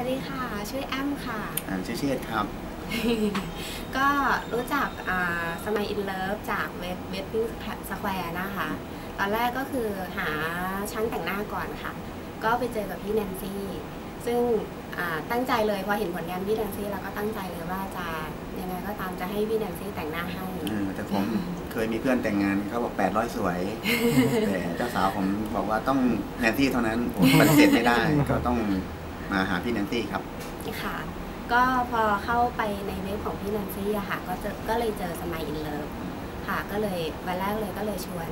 วัสดีค่ะ ชื่อแอมค่ะอ่าชื่อเชษครับ ก็รู้จักสมัยอินเลิฟจากเว็บเว็บปิ้งสแควร์นะคะ ตอนแรกก็คือหาช่างแต่งหน้าก่อนค่ะ ก็ไปเจอกับพี่แนนซี่ ซึ่งอ่าตั้งใจเลยพอเห็นผลงานพี่แนนซี่แล้วก็ตั้งใจเลยว่าจะยังไงก็ตามจะให้พี่แนนซี่แต่งหน้าให้เออแต่ผมเคยมีเพื่อนแต่งงานเขาบอก 800 สวย แต่เจ้าสาวผมบอกว่าต้องแนนซี่เท่านั้นผมปฏิเสธไม่ได้ก็ต้อง มาหาพี่แนนซี่ครับค่ะ ก็พอเข้าไปในเว็บของพี่แนนซี่อะค่ะก็เจอก็เลยเจอสมัยอินเลิฟค่ะ ก็เลยวันแรกเลยก็เลยชวน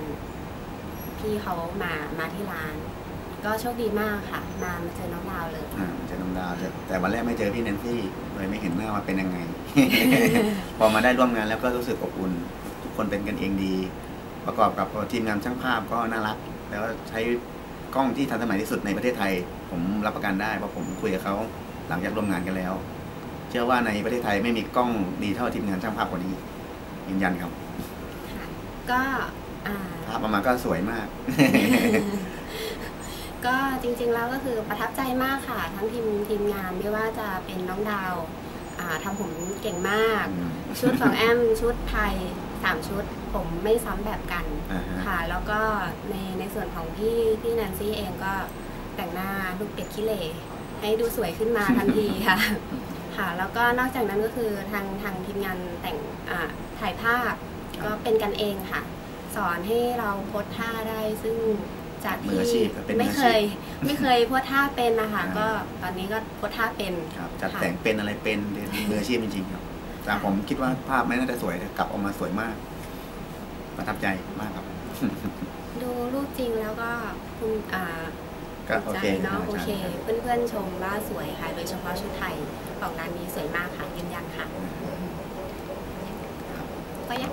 พี่เขามามาที่ร้าน ก็โชคดีมากค่ะ มามาเจอน้องดาวเลยอ่าเจอน้องดาวแต่แต่วันแรกไม่เจอพี่แนนซี่เลยไม่เห็นหน้าว่าเป็นยังไง พอมาได้ร่วมงานแล้วก็รู้สึกอบอุ่น ทุกคนเป็นกันเองดี ประกอบกับทีมงานช่างภาพก็น่ารัก แล้วก็ใช้ กล้องที่ทันสมัยที่สุดในประเทศไทย ผมรับประกันได้เพราะผมคุยกับเขาหลังจากร่วมงานกันแล้ว เชื่อว่าในประเทศไทยไม่มีกล้องดีเท่าทีมงานช่างภาพคนนี้ยืนยันครับค่ะก็อ่าภาพออกมาก็สวยมาก ก็จริงๆแล้วก็คือประทับใจมากค่ะ ทั้งทีมทีมงานไม่ว่าจะเป็นน้องดาว อ่าทำผมเก่งมาก ชุดของแอมชุดไทยสามชุดผมไม่ซ้ำแบบกันอ่าฮะค่ะแล้วก็ในในส่วนของพี่พี่แนนซี่เองก็แต่งหน้าลูกเป็ดขี้เหร่ให้ดูสวยขึ้นมาทันทีค่ะค่ะแล้วก็นอกจากนั้นก็คือทางทางทีมงานแต่งอ่าถ่ายภาพก็เป็นกันเองค่ะ สอนให้เราโพสท่าได้ซึ่ง จากมือที่อาชีพครับเป็นมือไม่อาเคชียพไม่เคยโพสท่าเป็นนะคะอ่าก็ตอนนี้ก็โพสท่าเป็นครับจัดค่ะแต่งเป็นอะไรเป็นมืออาชีพจริงๆครับแต่ผมคิดว่าภาพไม่น่าจะสวยแต่กลับออกมาสวยมาก ประทับใจมากครับ ดูรูปจริงแล้วก็คุณอ่าก็โอใจเคเนาะโอใช่เคใช่เพื่อนๆชมว่าสวยค่ะ โดยเฉพาะชุดไทยของร้านนี้สวยมากค่ะยืนยันค่ะก็ยัง